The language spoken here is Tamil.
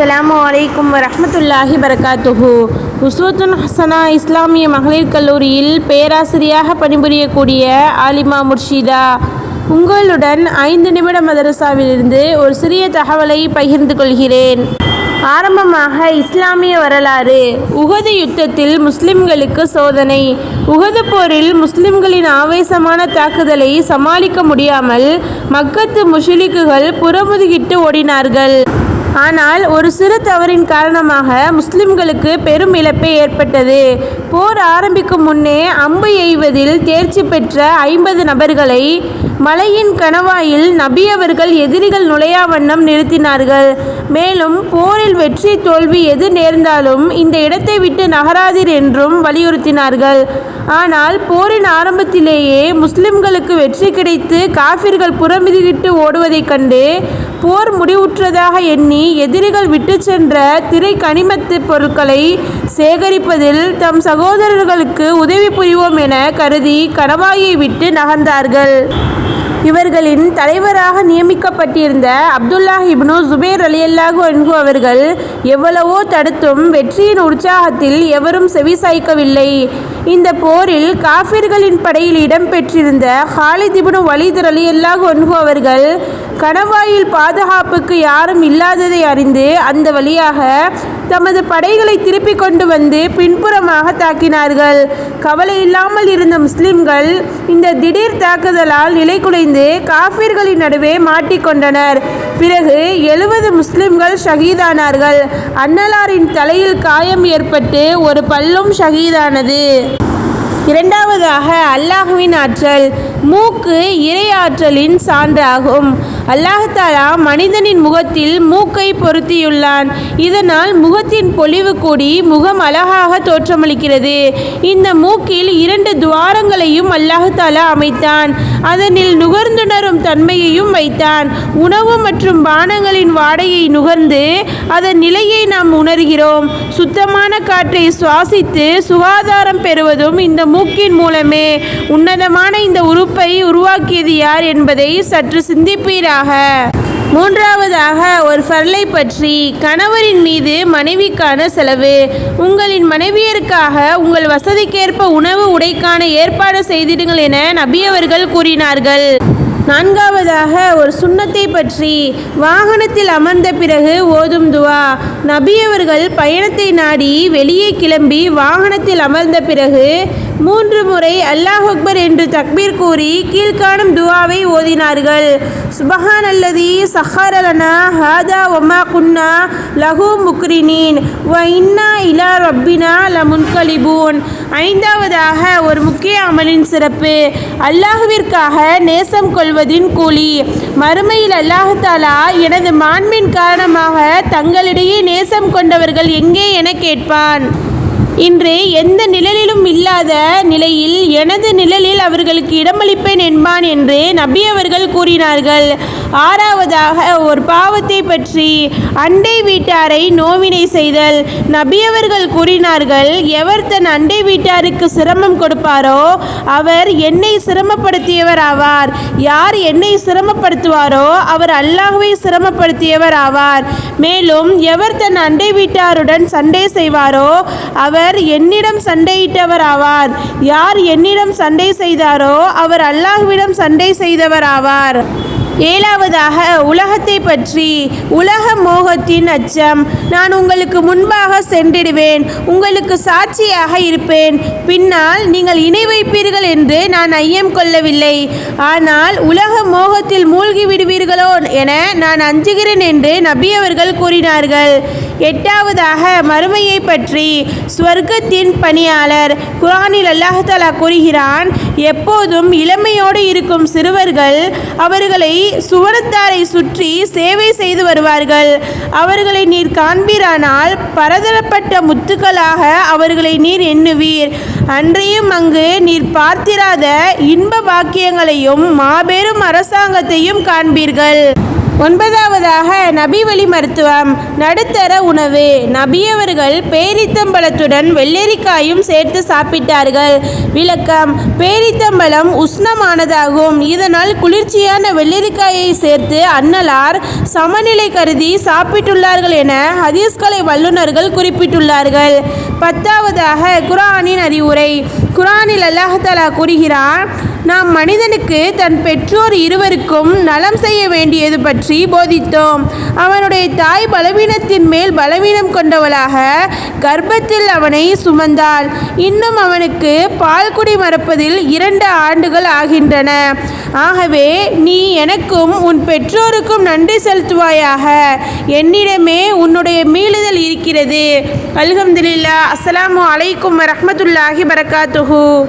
அஸ்லாம் அலைக்கும் வரமத்துல்லாஹி வரகாத்துஹு உஸ்வத்துன் ஹசனா இஸ்லாமிய மகளிர் கல்லூரியில் பேராசிரியாக பணிபுரியக்கூடிய ஆலிமா முர்ஷிதா உங்களுடன் ஐந்து நிமிட மதரசாவிலிருந்து ஒரு சிறிய தகவலை பகிர்ந்து கொள்கிறேன். ஆரம்பமாக இஸ்லாமிய வரலாறு உகது யுத்தத்தில் முஸ்லிம்களுக்கு சோதனை. உகது போரில் முஸ்லிம்களின் ஆவேசமான தாக்குதலை சமாளிக்க முடியாமல் மக்கத்து முஷிலிக்குகள் புறமுதுகிட்டு ஓடினார்கள். ஆனால் ஒரு சிறு தவறின் காரணமாக முஸ்லிம்களுக்கு பெரும் இழப்பே ஏற்பட்டது. போர் ஆரம்பிக்கும் முன்னே அம்பு எய்வதில் தேர்ச்சி பெற்ற ஐம்பது நபர்களை மலையின் கணவாயில் நபி அவர்கள் எதிரிகள் நுழையா வண்ணம் நிறுத்தினார்கள். மேலும் போரில் வெற்றி தோல்வி எது நேர்ந்தாலும் இந்த இடத்தை விட்டு நகராதீர் என்றும் வலியுறுத்தினார்கள். ஆனால் போரின் ஆரம்பத்திலேயே முஸ்லிம்களுக்கு வெற்றி கிடைத்து காஃபிர்கள் புறமிதிகிட்டு ஓடுவதைக் கண்டு போர் முடிவுற்றதாக எண்ணி எதிரிகள் விட்டு சென்ற திரை கனிமத்து பொருட்களை சேகரிப்பதில் தம் சகோதரர்களுக்கு உதவி புரிவோம் என கருதி கணவாயை விட்டு நகர்ந்தார்கள். இவர்களின் தலைவராக நியமிக்கப்பட்டிருந்த அப்துல்லாஹ் இப்னு ஜுபேர் அலியல்லாஹு அன்ஹு அவர்கள் எவ்வளவோ தடுத்தும் வெற்றியின் உற்சாகத்தில் எவரும் செவிசாய்க்கவில்லை. இந்த போரில் காஃபிர்களின் படையில் இடம்பெற்றிருந்த ஹாலிதிபுனு இப்னு வலித் அலியல்லாஹு அன்ஹு அவர்கள் கணவாயில் பாதுகாப்புக்கு யாரும் இல்லாததை அறிந்து அந்த வழியாக தமது படைகளை திருப்பிக் கொண்டு வந்து பின்புறமாக தாக்கினார்கள். கவலை இல்லாமல் இருந்த முஸ்லிம்கள் இந்த திடீர் தாக்குதலால் நிலை குலைந்து காஃபிர்களின் நடுவே மாட்டிக்கொண்டனர் பிறகு எழுபது முஸ்லிம்கள் ஷஹீதானார்கள் அன்னலாரின் தலையில் காயம் ஏற்பட்டு ஒரு பல்லும் ஷஹீதானது இரண்டாவதாக அல்லாஹுவின் ஆற்றல் மூக்கு இறை ஆற்றலின் சான்றாகும். அல்லாஹாலா மனிதனின் முகத்தில் மூக்கை பொருத்தியுள்ளான். இதனால் முகத்தின் பொலிவு கூடி முகம் அழகாக தோற்றமளிக்கிறது. இந்த மூக்கில் இரண்டு துவாரங்களையும் அல்லாஹாலா அமைத்தான். அதனில் நுகர்ந்துணரும் தன்மையையும் வைத்தான். உணவு மற்றும் பானங்களின் வாடையை நுகர்ந்து அதன் நிலையை நாம் உணர்கிறோம். சுத்தமான காற்றை சுவாசித்து சுகாதாரம் பெறுவதும் இந்த மூக்கின் மூலமே. உன்னதமான இந்த உறுப்பை உருவாக்கியது யார் என்பதை சற்று சிந்திப்பீரா? சிந்திப்பீராக மூன்றாவதாக ஒரு ஃபர்லை பற்றி கணவரின் மீது மனைவிக்கான செலவு. உங்களின் மனைவியருக்காக உங்கள் வசதிக்கேற்ப உணவு உடைக்கான ஏற்பாடு செய்திடுங்கள் என நபியவர்கள் கூறினார்கள். நான்காவதாக ஒரு சுண்ணத்தை பற்றி வாகனத்தில் அமர்ந்த பிறகு ஓதும் துவா. நபியவர்கள் பயணத்தை நாடி வெளியே கிளம்பி வாகனத்தில் அமர்ந்த பிறகு மூன்று முறை அல்லாஹ் அக்பர் என்று தக்பீர் கூறி கீழ்காணும் துவாவை ஓதினார்கள். சுபஹான் அல்லதி சஹரலனா ஹாதா ஒமா குன்னா லஹு முக்ரினீன். வ இன்னா இலா ரப்பினா ல ஐந்தாவதாக ஒரு முக்கிய அமலின் சிறப்பு. அல்லாஹுவிற்காக நேசம் கொள்வதின் கூலி. மறுமையில் அல்லாஹாலா எனது மாண்பின் காரணமாக தங்களிடையே நேசம் கொண்டவர்கள் எங்கே என கேட்பான்? இன்று எந்த நிழலிலும் இல்லாத நிலையில் எனது நிழலில் அவர்களுக்கு இடமளிப்பேன் என்பான் என்று நபி அவர்கள் கூறினார்கள். ஆறாவதாக ஒரு பாவத்தை பற்றி அண்டை வீட்டாரை நோவினை செய்தல். நபியவர்கள் கூறினார்கள் எவர் தன் அண்டை வீட்டாருக்கு சிரமம் கொடுப்பாரோ அவர் என்னை சிரமப்படுத்தியவர் ஆவார். யார் என்னை சிரமப்படுத்துவாரோ அவர் அல்லாஹுவை சிரமப்படுத்தியவர் ஆவார். மேலும் எவர் தன் அண்டை வீட்டாருடன் சண்டை செய்வாரோ அவர் என்னிடம் சண்டையிட்டவர் ஆவார். யார் என்னிடம் சண்டை செய்தாரோ அவர் அல்லாஹ்விடம் சண்டை செய்தவர் ஆவார். ஏழாவதாக உலகத்தை பற்றி உலக மோகத்தின் அச்சம். நான் உங்களுக்கு முன்பாக சென்றிடுவேன் உங்களுக்கு சாட்சியாக இருப்பேன். பின்னால் நீங்கள் இணை வைப்பீர்கள் என்று நான் ஐயம் கொள்ளவில்லை. ஆனால் உலக மோகத்தில் மூழ்கி விடுவீர்களோ என நான் அஞ்சுகிறேன் என்று நபி அவர்கள் கூறினார்கள். எட்டாவதாக மறுமையை பற்றி ஸ்வர்க்கத்தின் பணியாளர் குரானில் அல்லாஹாலா கூறுகிறான் எப்போதும் இளமையோடு இருக்கும் சிறுவர்கள் அவர்களை சுவனத்தாரை சுற்றி சேவை செய்து வருவார்கள். அவர்களை நீர் காண்பீரானால் பரதரப்பட்ட முத்துக்களாக அவர்களை நீர் எண்ணுவீர். அன்றையும் அங்கு நீர் பார்த்திராத இன்ப பாக்கியங்களையும் மாபெரும் அரசாங்கத்தையும் காண்பீர்கள். ஒன்பதாவதாக நபி வழி மருத்துவம் நடுத்தர உணவு. நபியவர்கள் பேரித்தம்பழத்துடன் வெள்ளரிக்காயும் சேர்த்து சாப்பிட்டார்கள். விளக்கம் பேரித்தம்பழம் உஷ்ணமானதாகும். இதனால் குளிர்ச்சியான வெள்ளரிக்காயை சேர்த்து அன்னலார் சமநிலை கருதி சாப்பிட்டுள்ளார்கள் என ஹதீஸ்கலை வல்லுநர்கள் குறிப்பிட்டுள்ளார்கள். பத்தாவதாக குரானின் அறிவுரை. குரானில் அல்லாஹாலா கூறுகிறான் நாம் மனிதனுக்கு தன் பெற்றோர் இருவருக்கும் நலம் செய்ய வேண்டியது பற்றி போதித்தோம். அவனுடைய தாய் பலவீனத்தின் மேல் பலவீனம் கொண்டவளாக கர்ப்பத்தில் அவனை சுமந்தாள். இன்னும் அவனுக்கு பால்குடி மறப்பதில் இரண்டு ஆண்டுகள் ஆகின்றன. ஆகவே நீ எனக்கும் உன் பெற்றோருக்கும் நன்றி செலுத்துவாயாக. என்னிடமே உன்னுடைய மீளுதல் இருக்கிறது. அல்ஹம்துலில்லா அஸ்ஸலாமு அலைக்கும் வரஹ்மத்துல்லாஹி பரகாத்துஹு